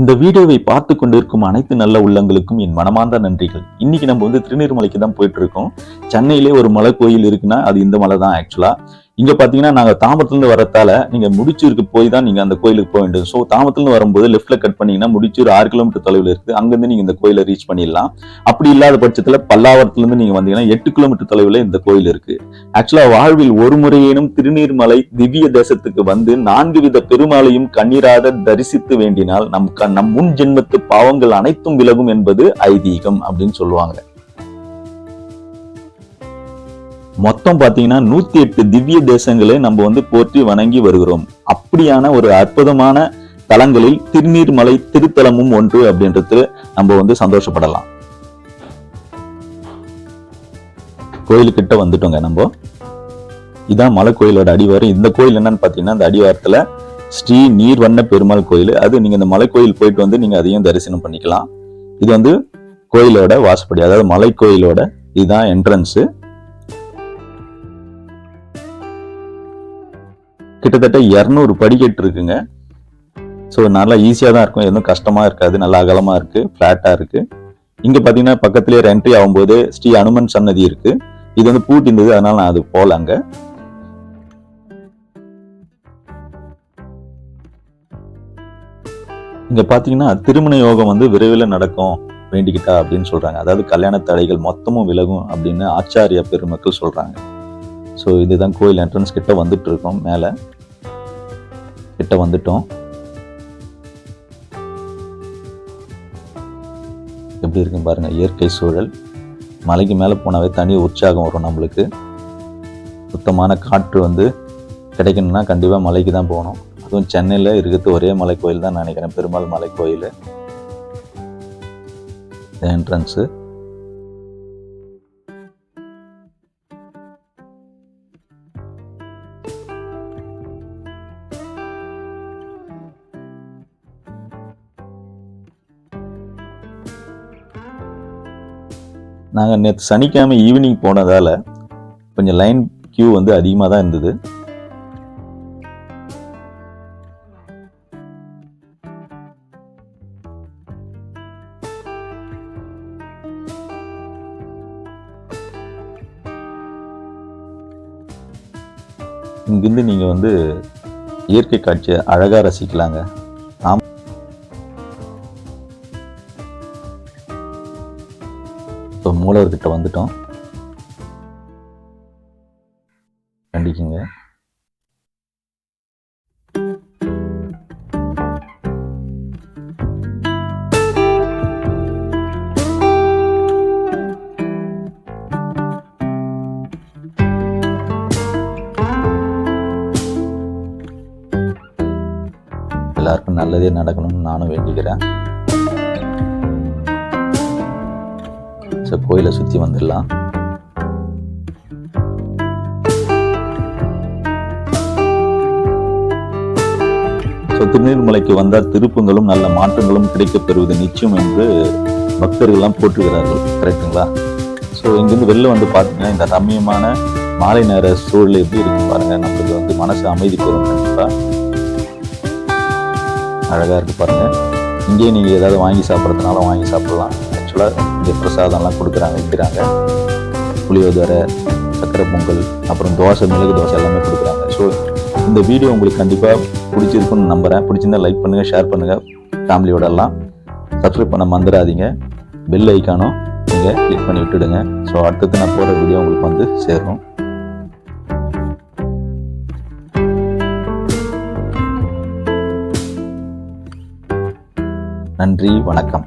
இந்த வீடியோவை பார்த்து கொண்டிருக்கும் அனைத்து நல்ல உள்ளங்களுக்கும் என் மனமார்ந்த நன்றிகள். இன்னைக்கு நம்ம வந்து திருநீர்மலைக்கு தான் போயிட்டு இருக்கோம். சென்னையிலே ஒரு மலை கோயில் இருக்குன்னா அது இந்த மலை தான் ஆக்சுவலா இங்க பாத்தீங்கன்னா நாங்க தாமத்துலேருந்து வரத்தால நீங்க முடிச்சூருக்கு போய் தான் நீங்க அந்த கோயிலுக்கு போக வேண்டும் ஸோ தாமத்துலேருந்து வரும்போது லெஃப்ட்ல கட் பண்ணீங்கன்னா முடிச்சூர் ஆறு கிலோமீட்டர் தொலைவில் இருக்கு அங்கிருந்து நீங்க இந்த கோயிலை ரீச் பண்ணிடலாம். அப்படி இல்லாத பட்சத்துல பல்லாவரத்துல இருந்து நீங்க வந்தீங்கன்னா எட்டு கிலோமீட்டர் தொலைவில் இந்த கோயில் இருக்கு. ஆக்சுவலா வாழ்வில் ஒரு முறையேனும் திருநீர்மலை திவ்ய தேசத்துக்கு வந்து நான்கு வித பெருமாளையும் கண்ணீராத தரிசித்து வேண்டினால் நம் க- நம் முன் ஜென்மத்து பாவங்கள் அனைத்தும் விலகும் என்பது ஐதீகம் அப்படின்னு சொல்லுவாங்க. மொத்தம் பாத்தீங்கன்னா நூத்தி எட்டு திவ்ய தேசங்களை நம்ம வந்து போற்றி வணங்கி வருகிறோம். அப்படியான ஒரு அற்புதமான தலங்களில் திருநீர்மலை திருத்தலமும் ஒன்று அப்படின்றது நம்ம வந்து சந்தோஷப்படலாம். கோயிலுக்கிட்ட வந்துட்டோங்க நம்ம. இதான் மலை கோயிலோட அடிவாரம். இந்த கோயில் என்னன்னு பாத்தீங்கன்னா இந்த அடிவாரத்துல ஸ்ரீ நீர்வண்ண பெருமாள் கோயில். அது நீங்க இந்த மலை கோயில் போயிட்டு வந்து நீங்க அதையும் தரிசனம் பண்ணிக்கலாம். இது வந்து கோயிலோட வாசப்படி அதாவது மலை கோயிலோட இதுதான் என்ட்ரன்ஸு கிட்டத்தட்ட இரநூறு படிக்கட்டு இருக்குங்க. ஸோ நல்லா ஈஸியாக தான் இருக்கும். எதுவும் கஷ்டமா இருக்காது. நல்லா அகலமா இருக்கு. ஃப்ளாட்டாக இருக்குது இங்கே பாத்தீங்கன்னா பக்கத்துலேயே என்ட்ரி ஆகும்போது ஸ்ரீ அனுமன் சன்னதி இருக்கு. இது வந்து பூட்டிந்தது அதனால் அதனால நான் அது போல அங்க இங்க பாத்தீங்கன்னா திருமண யோகம் வந்து விரைவில் நடக்கும். வேண்டிக்கிட்டா அப்படின்னு சொல்றாங்க. அதாவது கல்யாண தடைகள் மொத்தமும் விலகும் அப்படின்னு ஆச்சாரிய பெருமக்கள் சொல்றாங்க. ஸோ இதுதான் கோயில் என்ட்ரன்ஸ் கிட்ட வந்துட்டு இருக்கோம் மேலே. கிட்ட வந்துட்டோம். எப்படி இருக்குன்னு பாருங்கள் இயற்கை சூழல். மலைக்கு மேலே போனாவே தனி உற்சாகம் வரும் நம்மளுக்கு. சுத்தமான காற்று வந்து கிடைக்கணும்னா கண்டிப்பாக மலைக்கு தான் போகணும். அதுவும் சென்னையில் இருக்கிறது ஒரே மலை கோயில் தான் நினைக்கிறேன் பெருமாள் மலை கோயில் என்ட்ரன்ஸு நாங்கள் நேற்று சனிக்கிழமை ஈவினிங் போனதால கொஞ்சம் லைன் கியூ வந்து அதிகமாக தான் இருந்தது. இங்கிருந்து நீங்கள் வந்து இயற்கை காட்சியை அழகாக ரசிக்கலாங்க. இப்போ மூலவர்கிட்ட வந்துட்டோம். கண்டிக்குங்க. எல்லாருக்கும் நல்லதே நடக்கணும்னு நானும் வேண்டிக்கிறேன். இருக்கிற கோயிலை சுற்றி வந்துடலாம். ஸோ திருநீர்மலைக்கு வந்தால் திருப்பங்களும் நல்ல மாற்றங்களும் கிடைக்கப்பெறுவது நிச்சயம் என்று பக்தர்கள்லாம் போற்றுகிறார்கள். கரெக்டுங்களா ஸோ இங்கேருந்து வெளில வந்து பார்த்தீங்கன்னா இந்த ரம்மியமான மாலை நேர சூழல் எப்படி இருக்கு பாருங்க. நம்மளுக்கு வந்து மனசு அமைதி பெறும் கண்டிப்பாக அழகாக இருக்கு பாருங்க. இங்கேயே நீங்கள் ஏதாவது வாங்கி சாப்பிட்றதுனால வாங்கி சாப்பிடலாம். ஆக்சுவலாக இங்கே பிரசாதம்லாம் கொடுக்குறாங்க விற்கிறாங்க புளியோதரை சக்கரை பொங்கல் அப்புறம் தோசை மிளகு தோசை எல்லாமே கொடுக்குறாங்க. ஸோ இந்த வீடியோ உங்களுக்கு கண்டிப்பாக பிடிச்சிருக்குன்னு நம்புகிறேன் பிடிச்சிருந்தா லைக் பண்ணுங்கள் ஷேர் பண்ணுங்கள் ஃபேமிலியோட எல்லாம் சப்ஸ்கிரைப் பண்ண மறந்துடாதீங்க. பெல் ஐக்கானும் நீங்கள் கிளிக் பண்ணி விட்டுடுங்க. ஸோ அடுத்தது நான் போகிற வீடியோ உங்களுக்கு வந்து சேரும். நன்றி வணக்கம்.